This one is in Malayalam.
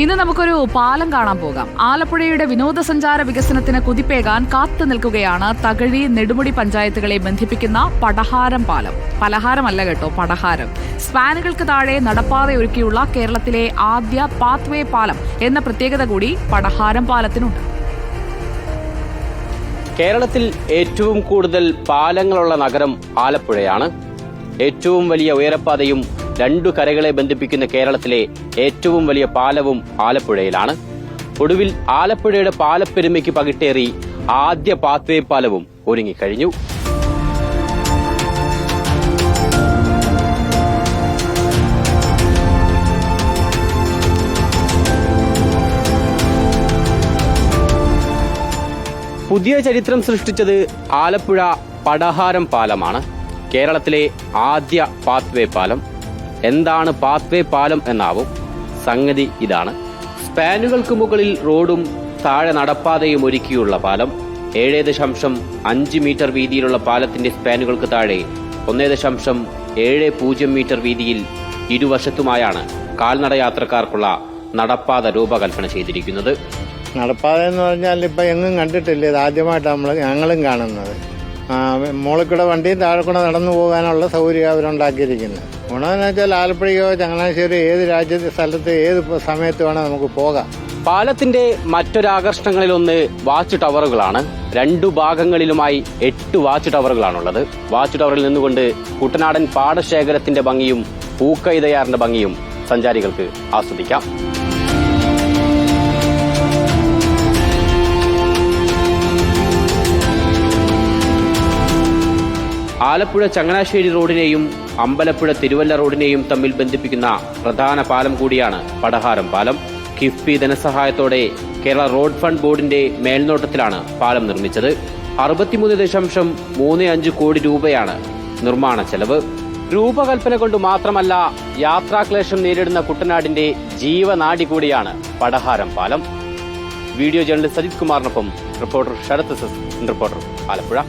ഇന്ന് നമുക്കൊരു പാലം കാണാൻ പോകാം. ആലപ്പുഴയുടെ വിനോദസഞ്ചാര വികസനത്തിന് കുതിപ്പേകാൻ കാത്തു നിൽക്കുകയാണ് തകഴി നെടുമുടി പഞ്ചായത്തുകളെ ബന്ധിപ്പിക്കുന്ന പടഹാരം പാലം. പലഹാരമല്ല കേട്ടോ പടഹാരം. സ്പാനുകൾക്ക് താഴെ നടപ്പാത ഒരുക്കിയുള്ള കേരളത്തിലെ ആദ്യ പാത്വേ പാലം എന്ന പ്രത്യേകത കൂടി പടഹാരം പാലത്തിനുണ്ട്. കേരളത്തിൽ ഏറ്റവും കൂടുതൽ പാലങ്ങളുള്ള നഗരം ആലപ്പുഴയാണ്. ഏറ്റവും വലിയ ഉയരപ്പാതയും രണ്ടു കരകളെ ബന്ധിപ്പിക്കുന്ന കേരളത്തിലെ ഏറ്റവും വലിയ പാലവും ആലപ്പുഴയിലാണ്. ഒടുവിൽ ആലപ്പുഴയുടെ പാലപ്പെരുമയ്ക്ക് പകിട്ടേറി ആദ്യ പാത്വേ പാലവും ഒരുങ്ങിക്കഴിഞ്ഞു. പുതിയ ചരിത്രം സൃഷ്ടിച്ചത് ആലപ്പുഴ പടഹാരം പാലമാണ്. കേരളത്തിലെ ആദ്യ പാത്വേ പാലം. എന്താണ് പാത്വേ പാലം എന്നാവും. സംഗതി ഇതാണ്. സ്പാനുകൾക്ക് മുകളിൽ റോഡും താഴെ നടപ്പാതയും ഒരുക്കിയുള്ള പാലം. ഏഴ് ദശാംശം അഞ്ച് മീറ്റർ വീതിയിലുള്ള പാലത്തിന്റെ സ്പാനുകൾക്ക് താഴെ ഒന്നേ ദശാംശം ഏഴ് പൂജ്യം മീറ്റർ വീതിയിൽ ഇരുവശത്തുമായാണ് കാൽനട യാത്രക്കാർക്കുള്ള നടപ്പാത രൂപകൽപ്പന ചെയ്തിരിക്കുന്നത്. നടപ്പാത എന്ന് പറഞ്ഞാൽ ഇപ്പം എങ്ങും കണ്ടിട്ടില്ല. ഇത് ആദ്യമായിട്ടാണ് നമ്മൾ ഞങ്ങളും കാണുന്നത്. ആ, മുകളിൽ കൂടെ വണ്ടിയും താഴെ കൂടെ നടന്നു പോകാനുള്ള സൗകര്യം അവരുണ്ടാക്കിയിരിക്കുന്നത്. ഗുണമെന്ന് വെച്ചാൽ ആലപ്പുഴയോ ചങ്ങനാശ്ശേരി ഏത് രാജ്യത്തെ സ്ഥലത്ത് ഏത് സമയത്ത് വേണേൽ നമുക്ക് പോകാം. പാലത്തിന്റെ മറ്റൊരാകർഷണങ്ങളിലൊന്ന് വാച്ച് ടവറുകളാണ്. രണ്ടു ഭാഗങ്ങളിലുമായി എട്ട് വാച്ച് ടവറുകളാണുള്ളത്. വാച്ച് ടവറിൽ നിന്നുകൊണ്ട് കുട്ടനാടൻ പാടശേഖരത്തിന്റെ ഭംഗിയും പൂക്കൈതയാറിന്റെ ഭംഗിയും സഞ്ചാരികൾക്ക് ആസ്വദിക്കാം. ആലപ്പുഴ ചങ്ങനാശ്ശേരി റോഡിനെയും അമ്പലപ്പുഴ തിരുവല്ല റോഡിനെയും തമ്മിൽ ബന്ധിപ്പിക്കുന്ന പ്രധാന പാലം കൂടിയാണ് പടഹാരം പാലം. കിഫ്ബി ധനസഹായത്തോടെ കേരള റോഡ് ഫണ്ട് ബോർഡിന്റെ മേൽനോട്ടത്തിലാണ് പാലം നിർമ്മിച്ചത്. അറുപത്തിമൂന്ന് ദശാംശം മൂന്ന് അഞ്ച് കോടി രൂപയാണ് നിർമ്മാണ ചെലവ്. രൂപകൽപ്പന കൊണ്ട് മാത്രമല്ല യാത്രാക്ലേശം നേരിടുന്ന കുട്ടനാടിന്റെ ജീവനാടി കൂടിയാണ് പടഹാരം പാലം. വീഡിയോ ജേർണലിസ്റ്റ് സജിത് കുമാറിനൊപ്പം റിപ്പോർട്ടർ ശരത് റിപ്പോർട്ടർ ആലപ്പുഴ.